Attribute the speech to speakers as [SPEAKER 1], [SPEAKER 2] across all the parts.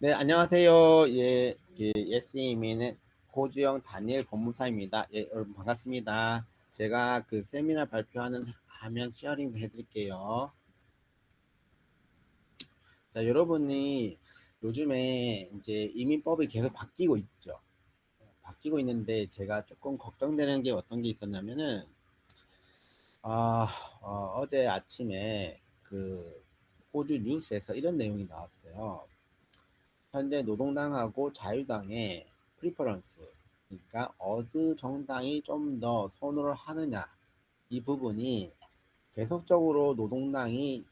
[SPEAKER 1] 네, 안녕하세요. 예, 예, 예스이민의 호주영 다니엘 법무사입니다. 예, 여러분 반갑습니다. 제가 그 세미나 발표하는 화면 쉐어링 해드릴게요. 자, 여러분이 요즘에 이제 이민법이 계속 바뀌고 있죠. 바뀌고 있는데 제가 조금 걱정되는 게 어떤 게 있었냐면은 아, 어, 어제 아침에 그 호주 뉴스에서 이런 내용이 나왔어요. 현재 노동당하고 자유당의 프리퍼런스 그러니까 어느 정당이 좀 더 선호를 하느냐 이 부분이 계속적으로 노동당이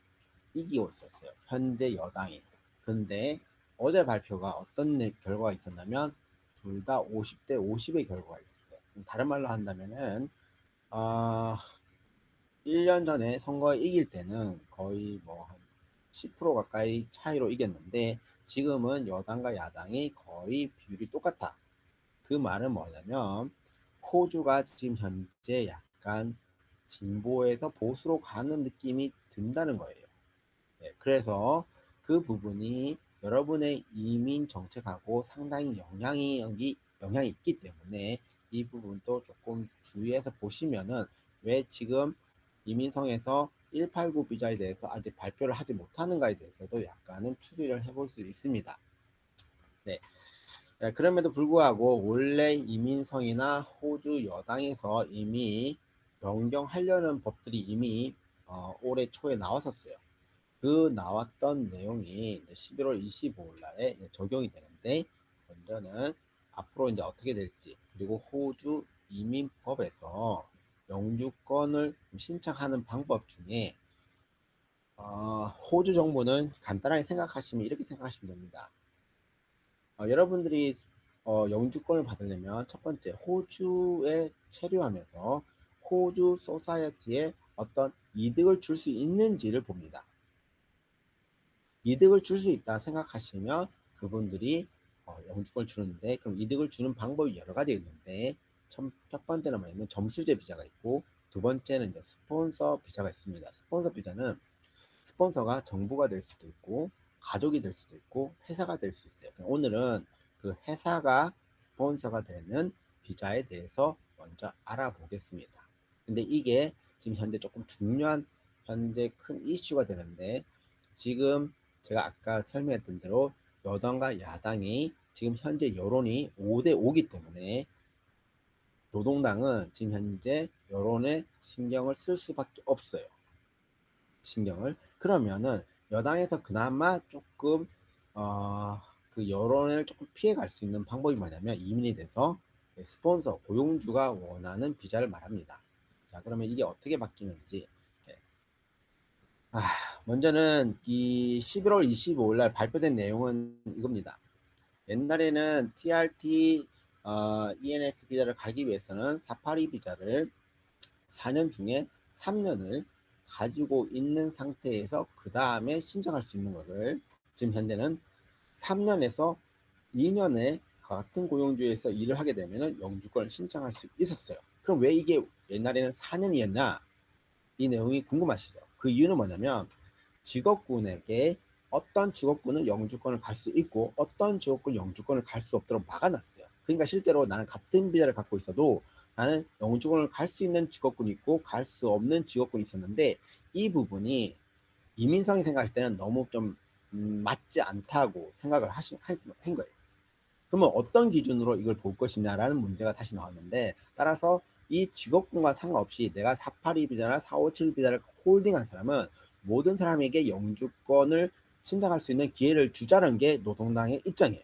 [SPEAKER 1] 이기고 있었어요. 현재 여당이. 근데 어제 발표가 어떤 결과가 있었냐면 둘 다 50대 50의 결과가 있었어요. 다른 말로 한다면은 어, 1년 전에 선거에 이길 때는 거의 뭐 한 10% 가까이 차이로 이겼는데 지금은 여당과 야당이 거의 비율이 똑같아. 그 말은 뭐냐면 호주가 지금 현재 약간 진보에서 보수로 가는 느낌이 든다는 거예요. 네, 그래서 그 부분이 여러분의 이민 정책하고 상당히 영향이 영향이 있기 때문에 이 부분도 조금 주의해서 보시면은 왜 지금 이민성에서 189 비자에 대해서 아직 발표를 하지 못하는가에 대해서도 약간은 추리를 해볼 수 있습니다. 네. 네 그럼에도 불구하고 원래 이민성이나 호주 여당에서 이미 변경하려는 법들이 이미 어, 올해 초에 나왔었어요. 그 나왔던 내용이 11월 25일 날에 적용이 되는데 먼저는 앞으로 이제 어떻게 될지 그리고 호주 이민법에서 영주권을 신청하는 방법 중에 어, 호주 정부는 간단하게 생각하시면 이렇게 생각하시면 됩니다. 어, 여러분들이 어, 영주권을 받으려면 첫 번째 호주에 체류하면서 호주 소사이어티에 어떤 이득을 줄 수 있는지를 봅니다. 이득을 줄 수 있다 생각하시면 그분들이 어, 영주권을 주는데 그럼 이득을 주는 방법이 여러 가지 있는데 첫, 첫 번째는 뭐냐면 점수제 비자가 있고 두 번째는 이제 스폰서 비자가 있습니다. 스폰서 비자는 스폰서가 정부가 될 수도 있고 가족이 될 수도 있고 회사가 될 수 있어요. 오늘은 그 회사가 스폰서가 되는 비자에 대해서 먼저 알아보겠습니다. 근데 이게 지금 현재 조금 중요한 현재 큰 이슈가 되는데 지금 제가 아까 설명했던 대로 여당과 야당이 지금 현재 여론이 5대 5기 때문에 노동당은 지금 현재 여론에 신경을 쓸 수밖에 없어요. 신경을. 그러면은 여당에서 그나마 조금 어, 그 여론을 조금 피해 갈 수 있는 방법이 뭐냐면 이민이 돼서 스폰서 고용주가 원하는 비자를 말합니다. 자 그러면 이게 어떻게 바뀌는지 아, 먼저는 이 11월 25일 날 발표된 내용은 이겁니다. 옛날에는 TRT 어, ENS 비자를 가기 위해서는 사파리 비자를 4년 중에 3년을 가지고 있는 상태에서 그 다음에 신청할 수 있는 것을 지금 현재는 3년에서 2년에 같은 고용주에서 일을 하게 되면 영주권을 신청할 수 있었어요. 그럼 왜 이게 옛날에는 4년이었나? 이 내용이 궁금하시죠? 그 이유는 뭐냐면 직업군에게 어떤 직업군은 영주권을 갈 수 있고 어떤 직업군 영주권을 갈 수 없도록 막아놨어요. 그러니까 실제로 나는 같은 비자를 갖고 있어도 나는 영주권을 갈 수 있는 직업군이 있고 갈 수 없는 직업군이 있었는데 이 부분이 이민성이 생각할 때는 너무 좀 음, 맞지 않다고 생각을 하신 한 거예요. 그러면 어떤 기준으로 이걸 볼 것이냐라는 문제가 다시 나왔는데 따라서 이 직업군과 상관없이 내가 482 비자나 457 비자를 홀딩한 사람은 모든 사람에게 영주권을 신청할 수 있는 기회를 주자는 게 노동당의 입장이에요.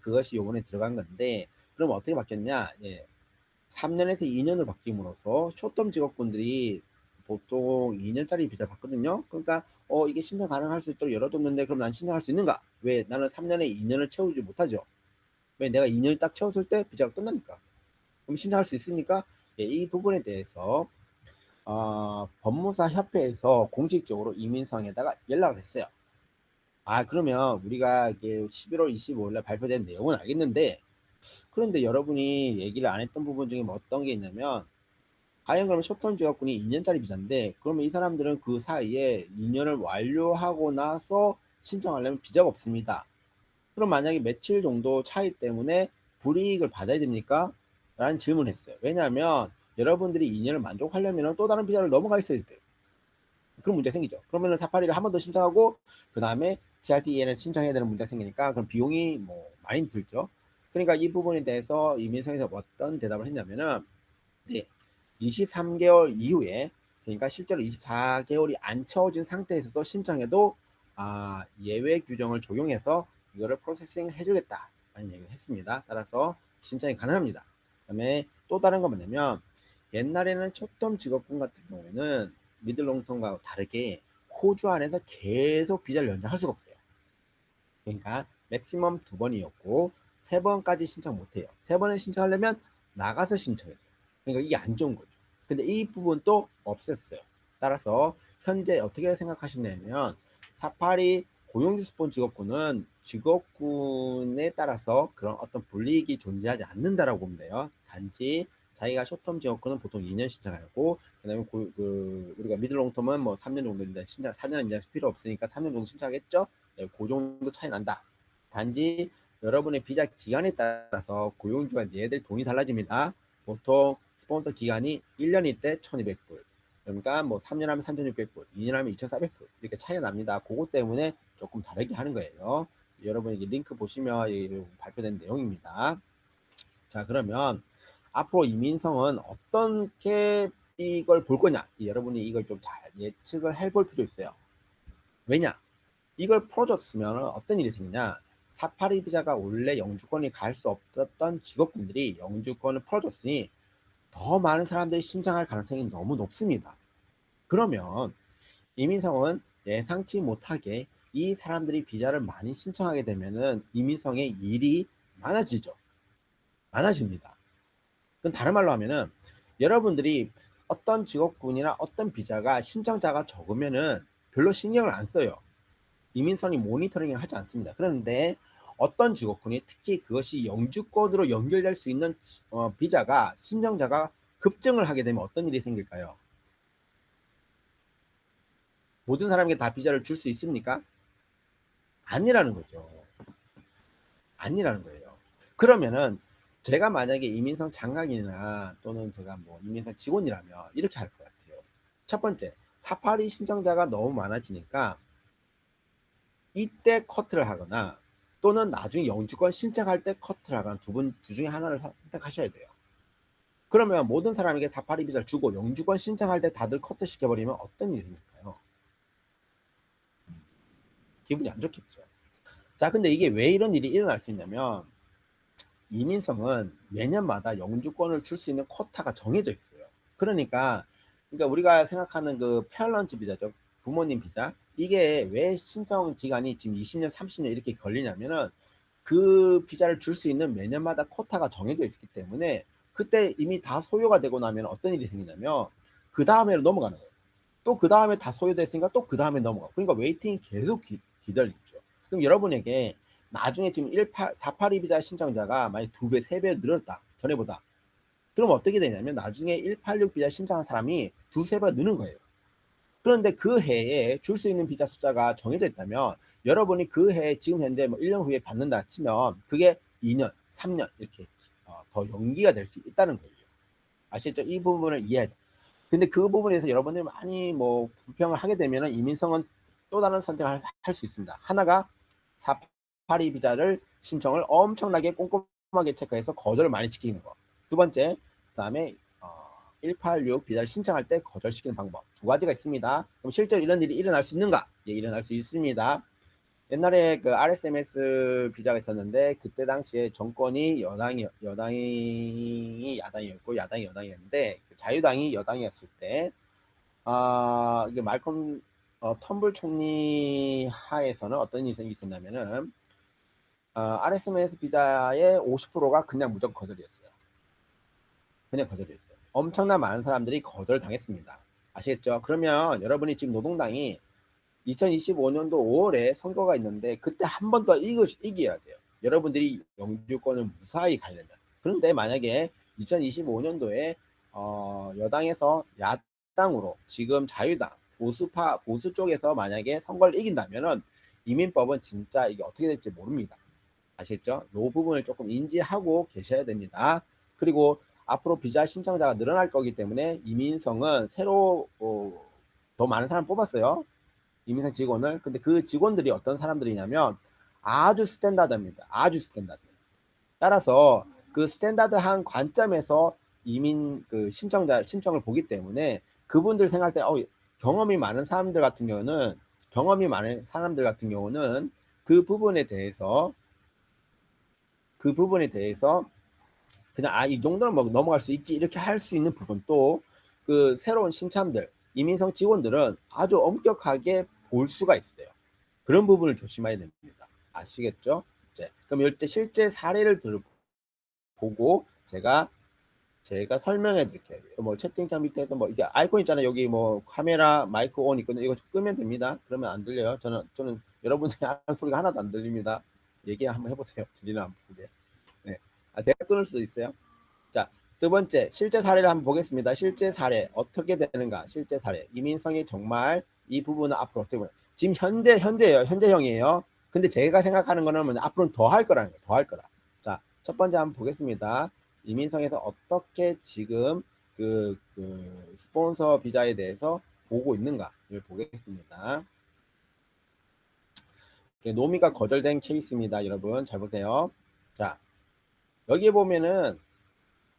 [SPEAKER 1] 그것이 요번에 들어간 건데 그럼 어떻게 바뀌었냐? 예. 3년에서 2년으로 바뀜으로써 쇼텀 직업군들이 보통 2년짜리 비자를 받거든요. 그러니까 어 이게 신청 가능할 수 있도록 열어뒀는데 그럼 난 신청할 수 있는가? 왜 나는 3년에 2년을 채우지 못하죠? 왜 내가 2년을 딱 채웠을 때 비자가 끝납니까? 그럼 신청할 수 있습니까? 예, 이 부분에 대해서 어, 법무사 협회에서 공식적으로 이민성에다가 연락을 했어요. 아 그러면 우리가 이게 11월 25일날 발표된 내용은 알겠는데 그런데 여러분이 얘기를 안 했던 부분 중에 뭐 어떤 게 있냐면 과연 그러면 쇼텀 지역군이 2년짜리 비자인데 그러면 이 사람들은 그 사이에 2년을 완료하고 나서 신청하려면 비자가 없습니다. 그럼 만약에 며칠 정도 차이 때문에 불이익을 받아야 됩니까? 라는 질문을 했어요. 왜냐하면 여러분들이 2년을 만족하려면 또 다른 비자를 넘어가 있어야 돼요. 그런 문제 생기죠. 그러면 은 사파리를 한 번 더 신청하고 그 다음에 TRTEN을 신청해야 되는 문제가 생기니까 그럼 비용이 뭐 많이 들죠. 그러니까 이 부분에 대해서 이민성에서 어떤 대답을 했냐면은 네, 23개월 이후에 그러니까 실제로 24개월이 안 채워진 상태에서도 신청해도 아, 예외 규정을 적용해서 이거를 프로세싱 해주겠다라는 얘기를 했습니다. 따라서 신청이 가능합니다. 그다음에 또 다른 건 뭐냐면 옛날에는 초점 직업군 같은 경우에는 미들롱턴과 다르게 호주 안에서 계속 비자를 연장할 수가 없어요. 그러니까 맥시멈 두 번이었고 세 번까지 신청 못 해요. 세 번을 신청하려면 나가서 신청해야 돼요. 그러니까 이게 안 좋은 거죠. 근데 이 부분도 없앴어요. 따라서 현재 어떻게 생각하시냐면 사파리 고용주 스폰 직업군은 직업군에 따라서 그런 어떤 불이익이 존재하지 않는다라고 보면 돼요. 단지 자기가 쇼텀 직업군은 보통 2년 신청하고 그다음에 고, 그 우리가 미들롱텀은 뭐 3년 정도 이제 신청 4년 이제 필요 없으니까 3년 정도 신청하겠죠. 네, 그 정도 차이 난다. 단지 여러분의 비자 기간에 따라서 고용주가 얘들 돈이 달라집니다. 보통 스폰서 기간이 1년일 때 1200불. 그러니까 뭐 3년 하면 3600불, 2년 하면 2400불. 이렇게 차이가 납니다. 그것 때문에 조금 다르게 하는 거예요. 여러분이 링크 보시면 발표된 내용입니다. 자, 그러면 앞으로 이민성은 어떻게 이걸 볼 거냐? 여러분이 이걸 좀 잘 예측을 해볼 필요 있어요. 왜냐? 이걸 풀어줬으면 어떤 일이 생기냐? 사파리 비자가 원래 영주권이 갈 수 없었던 직업군들이 영주권을 풀어줬으니 더 많은 사람들이 신청할 가능성이 너무 높습니다. 그러면 이민성은 예상치 못하게 이 사람들이 비자를 많이 신청하게 되면은 이민성의 일이 많아지죠. 많아집니다. 그럼 다른 말로 하면은 여러분들이 어떤 직업군이나 어떤 비자가 신청자가 적으면은 별로 신경을 안 써요. 이민선이 모니터링을 하지 않습니다. 그런데 어떤 직업군이 특히 그것이 영주권으로 연결될 수 있는 어, 비자가 신청자가 급증을 하게 되면 어떤 일이 생길까요? 모든 사람에게 다 비자를 줄 수 있습니까? 아니라는 거죠. 아니라는 거예요. 그러면은 제가 만약에 이민성 장관이나 또는 제가 뭐 이민성 직원이라면 이렇게 할 것 같아요. 첫 번째, 사파리 신청자가 너무 많아지니까 이때 커트를 하거나 또는 나중에 영주권 신청할 때 커트를 하거나 두 분 두 중에 하나를 선택하셔야 돼요. 그러면 모든 사람에게 사파리 비자를 주고 영주권 신청할 때 다들 커트 시켜버리면 어떤 일이 생길까요? 기분이 안 좋겠죠. 자, 근데 이게 왜 이런 일이 일어날 수 있냐면 이민성은 매년마다 영주권을 줄 수 있는 쿼타가 정해져 있어요. 그러니까 그러니까 우리가 생각하는 그 페어런츠 비자죠. 부모님 비자. 이게 왜 신청 기간이 지금 20년, 30년 이렇게 걸리냐면은 그 비자를 줄 수 있는 매년마다 쿼타가 정해져 있기 때문에 그때 이미 다 소요가 되고 나면 어떤 일이 생기냐면 그 다음에로 넘어가는 거예요. 또 그 다음에 다 소요됐으니까 또 그 다음에 넘어가. 그러니까 웨이팅이 계속 기, 기다리죠. 그럼 여러분에게 나중에 지금 18, 482 비자 신청자가 만약 두 배, 세 배 늘었다. 전에보다. 그럼 어떻게 되냐면 나중에 186 비자 신청한 사람이 두세 배 느는 거예요. 그런데 그 해에 줄 수 있는 비자 숫자가 정해져 있다면 여러분이 그 해에 지금 현재 뭐 1년 후에 받는다 치면 그게 2년, 3년 이렇게 어, 더 연기가 될 수 있다는 거예요. 아시겠죠? 이 부분을 돼요. 근데 그 부분에서 여러분들이 많이 뭐 불평을 하게 되면 이민성은 또 다른 선택을 할 수 있습니다. 하나가 사파리 비자를 신청을 엄청나게 꼼꼼하게 체크해서 거절을 많이 시키는 거. 두 번째, 그 다음에 186 비자를 신청할 때 거절시키는 방법 두 가지가 있습니다. 그럼 실제로 이런 일이 일어날 수 있는가? 예, 일어날 수 있습니다. 옛날에 그 RSMS 비자가 있었는데 그때 당시에 정권이 여당이 여당이 야당이었고 야당이 여당이었는데 그 자유당이 여당이었을 때 아, 이게 말콤 어, 텀블 총리 하에서는 어떤 일이 있었냐면은 어, RSMS 비자의 50%가 그냥 무조건 거절이었어요. 그냥 거절이었어요. 엄청난 많은 사람들이 거절당했습니다. 아시겠죠? 그러면 여러분이 지금 노동당이 2025년도 5월에 선거가 있는데 그때 한 번 더 이겨야 돼요. 여러분들이 영주권을 무사히 가려면. 그런데 만약에 2025년도에 어, 여당에서 야당으로 지금 자유당 보수파 보수 쪽에서 만약에 선거를 이긴다면은 이민법은 진짜 이게 어떻게 될지 모릅니다. 아시겠죠? 이 부분을 조금 인지하고 계셔야 됩니다. 그리고 앞으로 비자 신청자가 늘어날 거기 때문에 이민성은 새로 어, 더 많은 사람 뽑았어요. 이민성 직원을. 근데 그 직원들이 어떤 사람들이냐면 아주 스탠다드입니다. 아주 스탠다드. 따라서 그 스탠다드한 관점에서 이민 그 신청자 신청을 보기 때문에 그분들 생각할 때 어, 경험이 많은 사람들 같은 경우는 경험이 많은 사람들 같은 경우는 그 부분에 대해서 그 부분에 대해서 그냥 아 이 정도는 뭐 넘어갈 수 있지 이렇게 할 수 있는 부분 또 그 새로운 신참들 이민성 직원들은 아주 엄격하게 볼 수가 있어요. 그런 부분을 조심해야 됩니다. 아시겠죠? 이제 그럼 이때 실제 사례를 들 보고 제가 제가 설명해 드릴게요. 뭐 채팅창 밑에서 뭐 이게 아이콘 있잖아요. 여기 뭐 카메라 마이크 온 있거든요. 이거 끄면 됩니다. 그러면 안 들려요. 저는 저는 여러분들이 하는 소리가 하나도 안 들립니다. 얘기 한번 해보세요. 들리나 안 보게. 네. 아, 제가 끊을 수도 있어요. 자, 두 번째 실제 사례를 한번 보겠습니다. 실제 사례 어떻게 되는가? 실제 사례 이민성이 정말 이 부분은 앞으로 어떻게 보면 지금 현재 현재예요. 현재형이에요. 근데 제가 생각하는 거는 뭐냐, 앞으로는 더 할 거라는 거예요. 더 할 거다. 자, 첫 번째 한번 보겠습니다. 이민성에서 어떻게 지금 그, 그 스폰서 비자에 대해서 보고 있는가를 보겠습니다. 노미가 거절된 케이스입니다. 여러분 잘 보세요. 자, 여기 보면은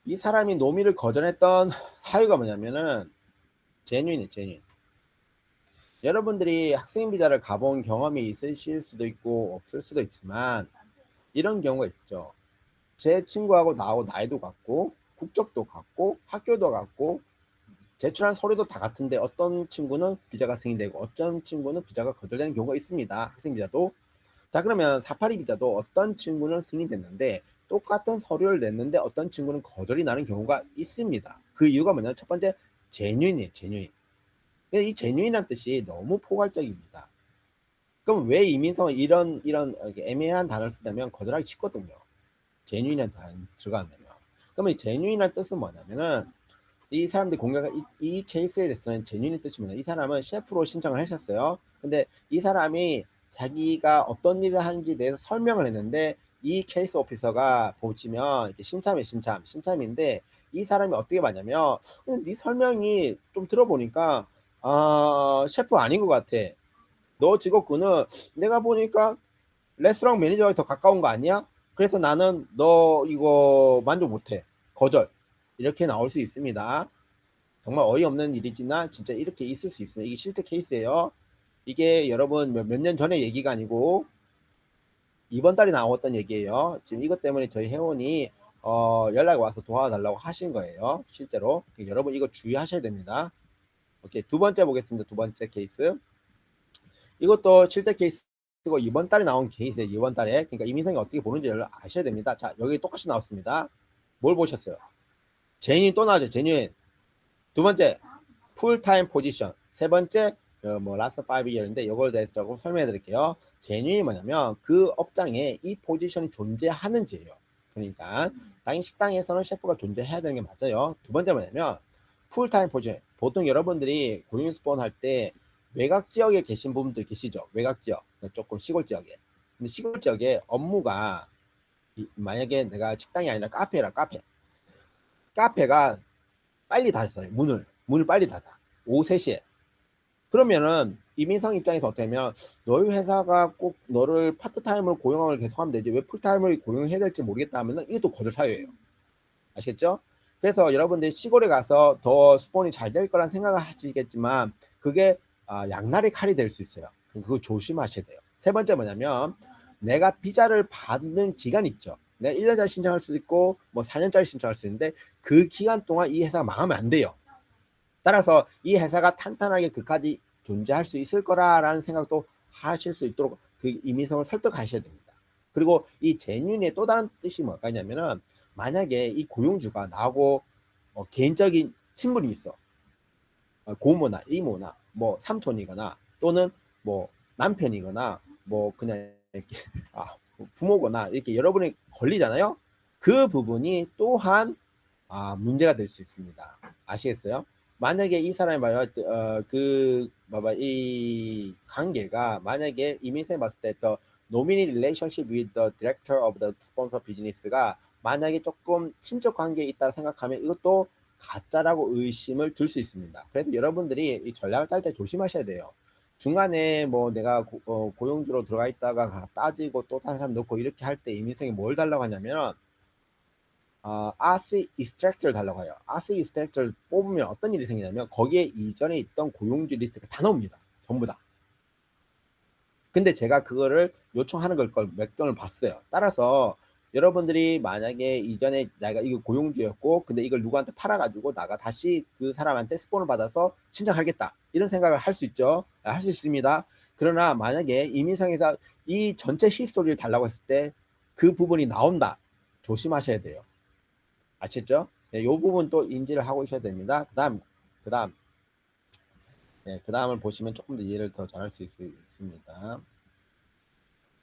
[SPEAKER 1] 이 사람이 노미를 거절했던 사유가 뭐냐면은 제뉴인이 제뉴인. 여러분들이 학생 비자를 가본 경험이 있으실 수도 있고 없을 수도 있지만 이런 경우가 있죠. 제 친구하고 나하고 나이도 같고 국적도 같고 학교도 같고 제출한 서류도 다 같은데 어떤 친구는 비자가 승인되고 어떤 친구는 비자가 거절되는 경우가 있습니다. 학생 비자도. 자 그러면 사파리 비자도 어떤 친구는 승인됐는데 똑같은 서류를 냈는데 어떤 친구는 거절이 나는 경우가 있습니다. 그 이유가 뭐냐면 첫 번째 제뉴인이에요. 제뉴인. 이 제뉴인이란 뜻이 너무 포괄적입니다. 그럼 왜 이민성은 이런 이런 애매한 단어를 쓰냐면 거절하기 쉽거든요. 제뉴인한 단어 들어가면. 그러면 제뉴인한 뜻은 뭐냐면은 이 사람들이 공개가 이, 이 케이스에 대해서는 제뉴인 뜻이 뭐냐? 이 사람은 셰프로 신청을 했었어요. 근데 이 사람이 자기가 어떤 일을 하는지에 대해서 설명을 했는데 이 케이스 오피서가 보시면 신참이 신참, 신참인데 이 사람이 어떻게 봤냐면 네 설명이 좀 들어보니까 아 셰프 아닌 것 같아. 너 직업군은 내가 보니까 레스토랑 매니저가 더 가까운 거 아니야? 그래서 나는 너 이거 만족 못해. 거절. 이렇게 나올 수 있습니다. 정말 어이없는 일이지만 진짜 이렇게 있을 수 있습니다. 이게 실제 케이스예요. 이게 여러분 몇 년 전의 얘기가 아니고 이번 달에 나왔던 얘기예요. 지금 이것 때문에 저희 회원이 어, 연락이 와서 도와달라고 하신 거예요. 실제로. 여러분 이거 주의하셔야 됩니다. 오케이. 두 번째 보겠습니다. 두 번째 케이스. 이것도 실제 케이스고 이번 달에 나온 케이스예요. 이번 달에. 그러니까 이민성이 어떻게 보는지 를 아셔야 됩니다. 자, 여기 똑같이 나왔습니다. 뭘 보셨어요? 제뉴인 또 나오죠. 제뉴인. 두 번째, 풀타임 포지션. 세 번째, 어, 뭐 라스트 5이어인데 이걸 대해서 조금 설명해 드릴게요. 제뉴인이 뭐냐면 그 업장에 이 포지션이 존재하는지예요. 그러니까 당연히 식당에서는 셰프가 존재해야 되는 게 맞아요. 두 번째 뭐냐면 풀타임 포지션. 보통 여러분들이 고용 스폰 할 때 외곽 지역에 계신 분들 계시죠. 외곽 지역, 조금 시골 지역에. 근데 시골 지역에 업무가 만약에 내가 식당이 아니라 카페라 카페. 카페가 빨리 닫아요. 문을. 문을 빨리 닫아. 오후 3시에. 그러면은 이민성 입장에서 어때면 너희 회사가 꼭 너를 파트타임으로 고용을 계속하면 되지 왜 풀타임을 고용해야 될지 모르겠다 하면은 이것도 거절 사유예요. 아시겠죠? 그래서 여러분들이 시골에 가서 더 스폰이 잘 될 거란 생각을 하시겠지만 그게 아, 양날의 칼이 될 수 있어요. 그거 조심하셔야 돼요. 세 번째 뭐냐면 내가 비자를 받는 기간 있죠. 내가 1년짜리 신청할 수도 있고 뭐 4년짜리 신청할 수 있는데 그 기간 동안 이 회사가 망하면 안 돼요. 따라서 이 회사가 탄탄하게 그까지 존재할 수 있을 거라라는 생각도 하실 수 있도록 그 이민성을 설득하셔야 됩니다. 그리고 이 제뉴인의 또 다른 뜻이 뭐냐면은 만약에 이 고용주가 나하고 어, 개인적인 친분이 있어 어, 고모나 이모나 뭐 삼촌이거나 또는 뭐 남편이거나 뭐 그냥 이렇게 아, 부모거나 이렇게 여러분이 걸리잖아요. 그 부분이 또한 아, 문제가 될 수 있습니다. 아시겠어요? 만약에 이 사람이 봐요, 어, 그, 봐봐, 이 관계가 만약에 이민생이 봤을 때또 nominee relationship with the director of the sponsor business가 만약에 조금 친척 관계에 있다 생각하면 이것도 가짜라고 의심을 들 수 있습니다. 그래서 여러분들이 이 전략을 짤 때 조심하셔야 돼요. 중간에 뭐 내가 고, 어, 고용주로 들어가 있다가 가- 빠지고 또 다른 사람 넣고 이렇게 할 때 이민성이 뭘 달라고 하냐면 어, RC extractor 달라고 해요. RC extractor 뽑으면 어떤 일이 생기냐면 거기에 이전에 있던 고용주 리스트가 다 나옵니다. 전부 다. 근데 제가 그거를 요청하는 걸몇 건을 봤어요. 따라서 여러분들이 만약에 이전에 내가 이거 고용주였고 근데 이걸 누구한테 팔아가지고 나가 다시 그 사람한테 스폰을 받아서 신청하겠다 이런 생각을 할 수 있죠 할 수 있습니다 그러나 만약에 이민상에서 이 전체 히스토리를 달라고 했을 때 그 부분이 나온다 조심하셔야 돼요 아시겠죠? 네, 이 부분 또 인지를 하고 있어야 됩니다. 그 다음 그 다음. 네, 그 다음을 보시면 조금 더 이해를 더 잘할 수 있, 있습니다.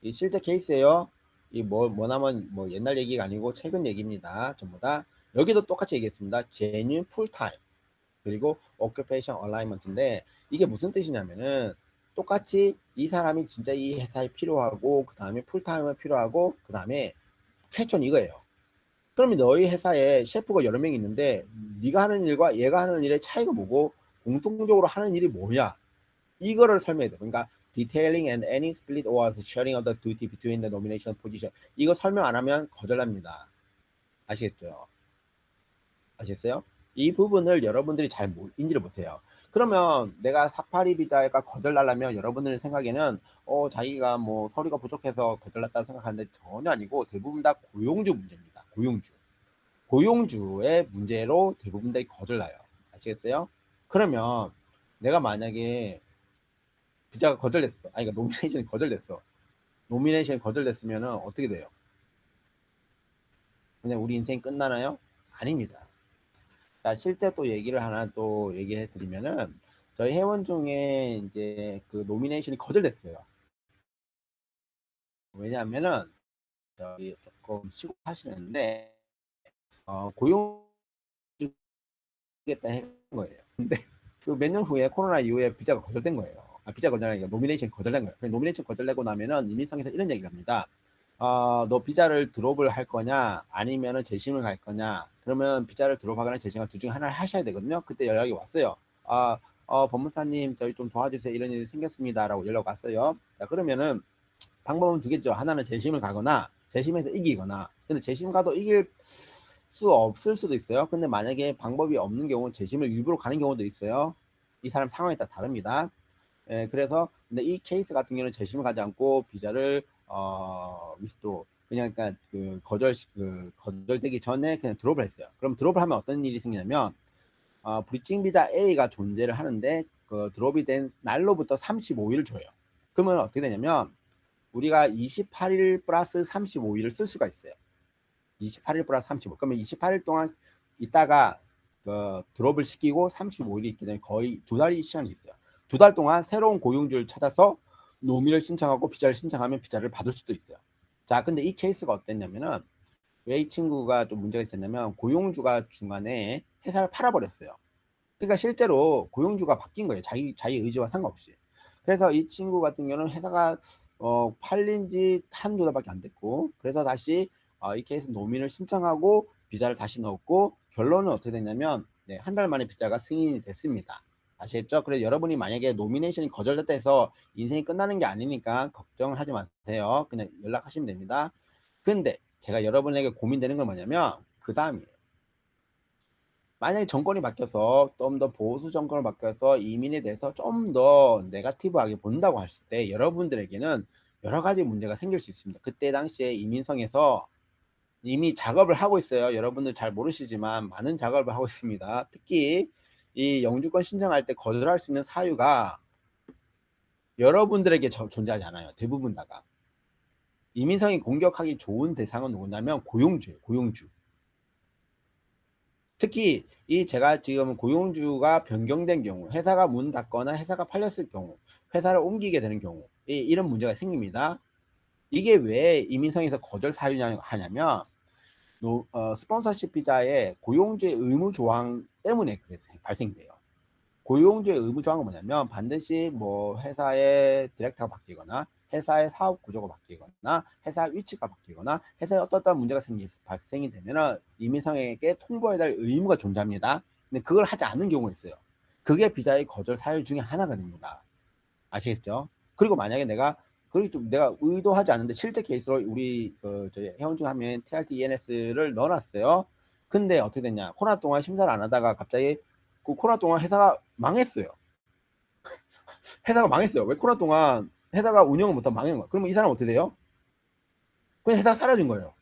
[SPEAKER 1] 이 실제 케이스예요. 이 뭐 뭐냐면 뭐 옛날 얘기가 아니고 최근 얘기입니다. 전부 다. 여기도 똑같이 얘기했습니다. full time 그리고 occupation alignment인데 이게 무슨 뜻이냐면은 똑같이 이 사람이 진짜 이 회사에 필요하고 그 다음에 풀타임에 필요하고 그 다음에 패션 이거예요. 그러면 너희 회사에 셰프가 여러 명 있는데 네가 하는 일과 얘가 하는 일의 차이가 뭐고 공통적으로 하는 일이 뭐냐 이거를 설명해야 돼. 그러니까 detailing and any split or sharing of the duty between the nomination position. 이거 설명 안 하면 거절합니다. 아시겠죠? 아시겠어요? 이 부분을 여러분들이 잘 인지를 못해요. 그러면 내가 사파리 비자가 거절날라면 여러분들 생각에는 어 자기가 뭐 서류가 부족해서 거절났다 생각하는데 전혀 아니고 대부분 다 고용주 문제입니다. 고용주. 고용주의 문제로 대부분들이 거절나요. 아시겠어요? 그러면 내가 만약에 비자가 거절됐어. 아니, 그러니까 노미네이션이 거절됐어. 노미네이션이 거절됐으면은 어떻게 돼요? 그냥 우리 인생 끝나나요? 아닙니다. 자, 실제 또 얘기를 하나 또 얘기해 드리면은 저희 회원 중에 이제 그 노미네이션이 거절됐어요. 왜냐하면은 저기 조금 쉬고 하시는데 어, 고용 주겠다 한 거예요. 근데 그 몇 년 후에 코로나 이후에 비자가 거절된 거예요. 아, 비자 거절하니까 노미네이션 거절된 거예요. 노미네이션 거절되고 나면은 이민성에서 이런 얘기를 합니다. 어, 너 비자를 드롭을 할 거냐? 아니면은 재심을 갈 거냐? 그러면 비자를 드롭하거나 재심을 둘 중에 하나를 하셔야 되거든요. 그때 연락이 왔어요 아 어, 법무사님 저희 좀 도와주세요. 이런 일이 생겼습니다 라고 연락 왔어요. 자 그러면은 방법은 두 개죠. 하나는 재심을 가거나 재심에서 이기거나. 근데 재심 가도 이길 수 없을 수도 있어요. 근데 만약에 방법이 없는 경우 재심을 일부러 가는 경우도 있어요. 이 사람 상황에 따라 다릅니다. 예, 그래서 근데 이 케이스 같은 경우는 재심을 가지 않고 비자를 어, 위스도 그냥 그러니까 그 거절 그 거절되기 전에 그냥 드롭을 했어요. 그럼 드롭을 하면 어떤 일이 생기냐면 어, 브리칭 비자 A가 존재를 하는데 그 드롭이 된 날로부터 35일 줘요. 그러면 어떻게 되냐면 우리가 28일 플러스 35일을 쓸 수가 있어요. 28일 플러스 35. 그러면 28일 동안 있다가 그 드롭을 시키고 35일이 있기 때문에 거의 두 달이 시간이 있어요. 두 달 동안 새로운 고용주를 찾아서 노미를 신청하고 비자를 신청하면 비자를 받을 수도 있어요. 자, 근데 이 케이스가 어땠냐면은 왜 이 친구가 좀 문제가 있었냐면 고용주가 중간에 회사를 팔아버렸어요. 그러니까 실제로 고용주가 바뀐 거예요. 자기 자기 의지와 상관없이. 그래서 이 친구 같은 경우는 회사가 어, 팔린 지 한두 달밖에 안 됐고 그래서 다시 어, 이 케이스 노민을 신청하고 비자를 다시 넣었고 결론은 어떻게 됐냐면 네, 한 달 만에 비자가 승인이 됐습니다. 아시겠죠? 그래서 여러분이 만약에 노미네이션이 거절됐다 해서 인생이 끝나는 게 아니니까 걱정하지 마세요. 그냥 연락하시면 됩니다. 근데 제가 여러분에게 고민되는 건 뭐냐면 그 다음이에요. 만약에 정권이 바뀌어서 좀 더 보수 정권을 바뀌어서 이민에 대해서 좀 더 네가티브하게 본다고 했을 때 여러분들에게는 여러 가지 문제가 생길 수 있습니다. 그때 당시에 이민성에서 이미 작업을 하고 있어요. 여러분들 잘 모르시지만 많은 작업을 하고 있습니다. 특히 이 영주권 신청할 때 거절할 수 있는 사유가 여러분들에게 존재하지 않아요. 대부분 다가. 이민성이 공격하기 좋은 대상은 누구냐면 고용주예요. 고용주. 특히 이 제가 지금 고용주가 변경된 경우, 회사가 문 닫거나 회사가 팔렸을 경우, 회사를 옮기게 되는 경우, 이, 이런 문제가 생깁니다. 이게 왜 이민성에서 거절 사유냐 하냐면 노, 어, 스폰서십 비자의 고용주의 의무 조항 때문에 그게 발생돼요. 고용주의 의무 조항은 뭐냐면 반드시 뭐 회사의 디렉터가 바뀌거나 회사의 사업 구조가 바뀌거나 회사 위치가 바뀌거나 회사에 어떤 문제가 생기, 발생이 되면 이민성에게 통보해야 될 의무가 존재합니다. 근데 그걸 하지 않는 경우가 있어요. 그게 비자의 거절 사유 중에 하나가 됩니다. 아시겠죠? 그리고 만약에 내가 그리고 좀 내가 의도하지 않는데 실제 케이스로 우리 그 저희 회원 중 한 명이 TRT ENS를 넣어놨어요. 근데 어떻게 됐냐? 코로나 동안 심사를 안 하다가 갑자기 그 코로나 동안 회사가 망했어요. 회사가 망했어요. 왜 코로나 동안 회사가 운영을 못하고 망한 거야? 그러면 이 사람 어떻게 돼요? 그냥 회사가 사라진 거예요.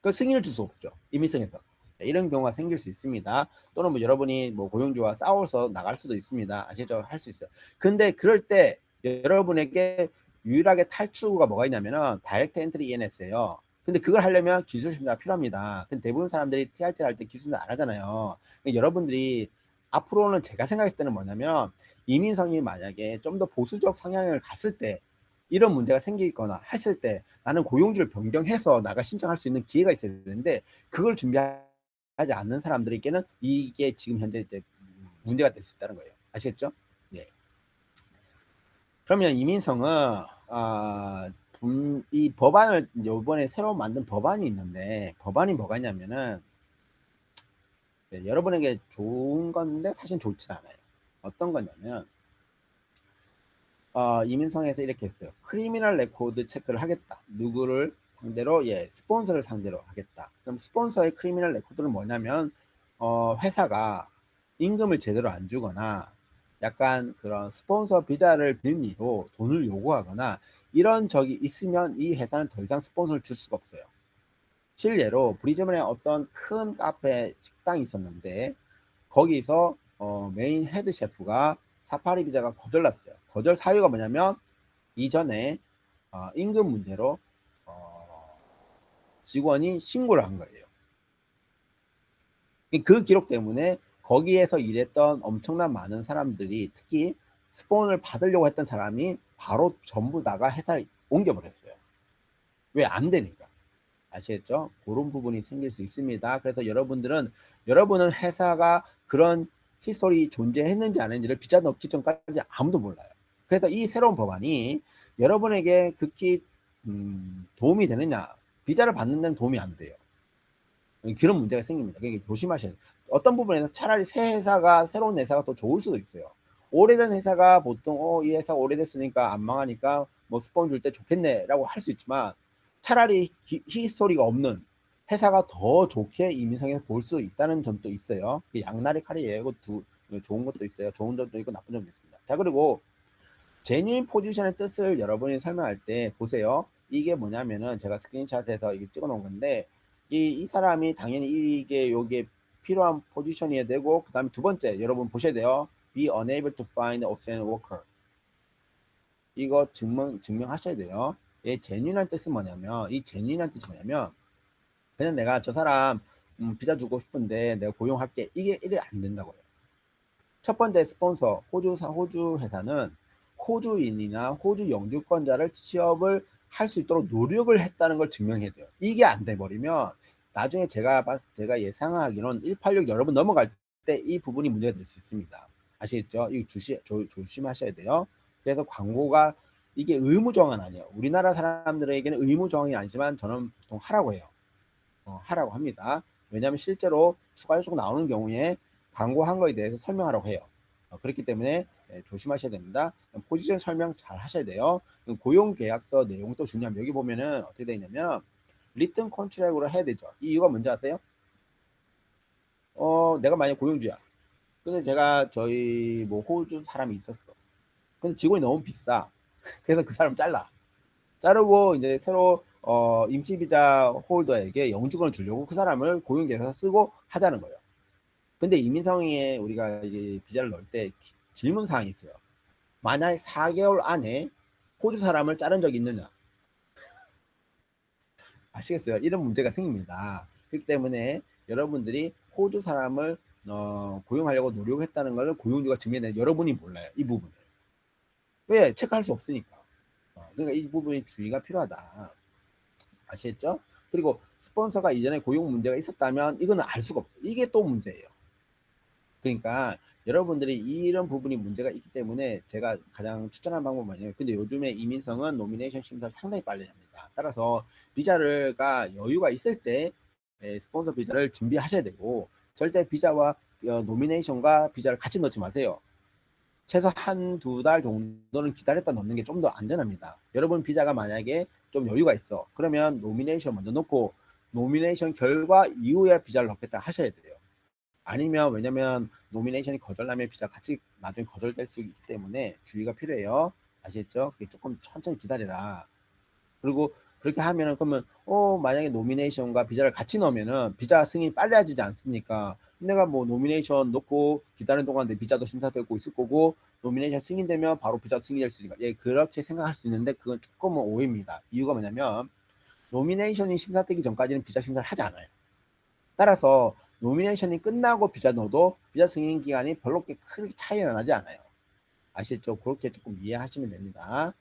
[SPEAKER 1] 그 승인을 줄 수 없죠. 이민성에서. 네, 이런 경우가 생길 수 있습니다. 또는 뭐 여러분이 뭐 고용주와 싸워서 나갈 수도 있습니다. 아시죠? 할 수 있어요. 근데 그럴 때 여러분에게 유일하게 탈출구가 뭐가 있냐면은 다이렉트 엔트리 ENS예요. 근데 그걸 하려면 기술 심사가 필요합니다. 근데 대부분 사람들이 TRT를 할 때 기술 심사 안 하잖아요. 그러니까 여러분들이 앞으로는 제가 생각했을 때는 뭐냐면 이민성이 만약에 좀 더 보수적 성향을 갔을 때 이런 문제가 생기거나 했을 때 나는 고용주를 변경해서 나가 신청할 수 있는 기회가 있어야 되는데 그걸 준비하지 않는 사람들에게는 이게 지금 현재 문제가 될 수 있다는 거예요. 아시겠죠? 네. 그러면 이민성은 아, 분- 이 법안을 이번에 새로 만든 법안이 있는데 법안이 뭐가 있냐면은 네, 여러분에게 좋은 건데 사실 좋진 않아요. 어떤 거냐면 어, 이민성에서 이렇게 했어요. 크리미널 레코드 체크를 하겠다. 누구를 상대로 예 스폰서를 상대로 하겠다. 그럼 스폰서의 크리미널 레코드는 뭐냐면 어, 회사가 임금을 제대로 안 주거나 약간 그런 스폰서 비자를 빌미로 돈을 요구하거나 이런 적이 있으면 이 회사는 더 이상 스폰서를 줄 수가 없어요. 실례로 브리즈번에 어떤 큰 카페 식당이 있었는데 거기서 어, 메인 헤드 셰프가 사파리 비자가 거절났어요. 거절 사유가 뭐냐면 이전에 어, 임금 문제로 어, 직원이 신고를 한 거예요. 그 기록 때문에 거기에서 일했던 엄청난 많은 사람들이 특히 스폰을 받으려고 했던 사람이 바로 전부 다가 회사를 옮겨버렸어요. 왜 안 되니까. 아시겠죠? 그런 부분이 생길 수 있습니다. 그래서 여러분들은 여러분은 회사가 그런 히스토리 존재했는지 아닌지를 비자 넣기 전까지 아무도 몰라요. 그래서 이 새로운 법안이 여러분에게 극히 음, 도움이 되느냐? 비자를 받는 데는 도움이 안 돼요. 그런 문제가 생깁니다. 그러니까 조심하셔야 돼요. 어떤 부분에서 차라리 새 회사가 새로운 회사가 더 좋을 수도 있어요. 오래된 회사가 보통 어, 이 회사 오래됐으니까 안 망하니까 뭐 스폰 줄 때 좋겠네라고 할 수 있지만 차라리 히, 히스토리가 없는 회사가 더 좋게 이민성에서 볼 수 있다는 점도 있어요. 그 양날의 칼이에요. 두 좋은 것도 있어요. 좋은 점도 있고 나쁜 점도 있습니다. 자 그리고 제뉴인 포지션의 뜻을 여러분이 설명할 때 보세요. 이게 뭐냐면은 제가 스크린샷에서 이게 찍어 놓은 건데 이, 이 사람이 당연히 이게 여기에 필요한 포지션이어야 되고 그 다음에 두 번째 여러분 보셔야 돼요. Be unable to find Australian worker. 이거 증명 증명하셔야 돼요. 이 제뉴인한 뜻은 뭐냐면 이 제뉴인한 뜻이 뭐냐면 그냥 내가 저 사람 음, 비자 주고 싶은데 내가 고용할게 이게 이래 안 된다고요. 첫 번째 스폰서 호주 호주 회사는 호주인이나 호주 영주권자를 취업을 할 수 있도록 노력을 했다는 걸 증명해야 돼요. 이게 안 돼 버리면 나중에 제가 제가 예상하기로는 186 여러분 넘어갈 때 이 부분이 문제가 될 수 있습니다. 아시겠죠? 이거 주시 조, 조심하셔야 돼요. 그래서 광고가 이게 의무 조항은 아니에요. 우리나라 사람들에게는 의무 조항이 아니지만 저는 보통 하라고 해요. 어, 하라고 합니다. 왜냐하면 실제로 추가 요소가 나오는 경우에 광고한 거에 대해서 설명하라고 해요. 어, 그렇기 때문에 네, 조심하셔야 됩니다. 포지션 설명 잘 하셔야 돼요. 고용 계약서 내용도 중요합니다. 여기 보면은 어떻게 되어 있냐면 리튼 컨트랙으로 해야 되죠. 이 이유가 뭔지 아세요? 어, 내가 만약 고용주야. 근데 제가 저희 뭐 호주 사람이 있었어. 근데 직원이 너무 비싸. 그래서 그 사람 잘라. 자르고 이제 새로 어, 임시 비자 홀더에게 영주권을 주려고 그 사람을 고용 계약서 쓰고 하자는 거예요. 근데 이민성에 우리가 이제 비자를 넣을 때 질문 사항이 있어요. 만약 4개월 안에 호주 사람을 자른 적이 있느냐? 아시겠어요? 이런 문제가 생깁니다. 그렇기 때문에 여러분들이 호주 사람을 어, 고용하려고 노력했다는 것을 고용주가 증명해 여러분이 몰라요. 이 부분을. 왜? 체크할 수 없으니까. 어, 그러니까 이 부분이 주의가 필요하다. 아시겠죠? 그리고 스폰서가 이전에 고용 문제가 있었다면 이거는 알 수가 없어요. 이게 또 문제예요. 그러니까 여러분들이 이런 부분이 문제가 있기 때문에 제가 가장 추천하는 방법은 뭐냐면 근데 요즘에 이민성은 노미네이션 심사를 상당히 빨리 합니다. 따라서 비자를가 여유가 있을 때 예, 스폰서 비자를 준비하셔야 되고 절대 비자와 어, 노미네이션과 비자를 같이 넣지 마세요. 최소 한 두 달 정도는 기다렸다 넣는 게 좀 더 안전합니다. 여러분 비자가 만약에 좀 여유가 있어. 그러면 노미네이션 먼저 넣고 노미네이션 결과 이후에 비자를 넣겠다 하셔야 돼요. 아니면 왜냐면 노미네이션이 거절나면 비자 같이 나중에 거절될 수 있기 때문에 주의가 필요해요. 아시겠죠? 조금 천천히 기다려라. 그리고 그렇게 하면은 그러면 어 만약에 노미네이션과 비자를 같이 넣으면은 비자 승인이 빨라지지 않습니까? 내가 뭐 노미네이션 넣고 기다리는 동안 내 비자도 심사되고 있을 거고 노미네이션 승인되면 바로 비자 승인될 수 있으니까 예 그렇게 생각할 수 있는데 그건 조금은 오해입니다. 이유가 뭐냐면 노미네이션이 심사되기 전까지는 비자 심사를 하지 않아요. 따라서 노미네이션이 끝나고 비자 넣어도 비자 승인 기간이 별로 그렇게 크게 차이가 나지 않아요. 아시겠죠? 그렇게 조금 이해하시면 됩니다.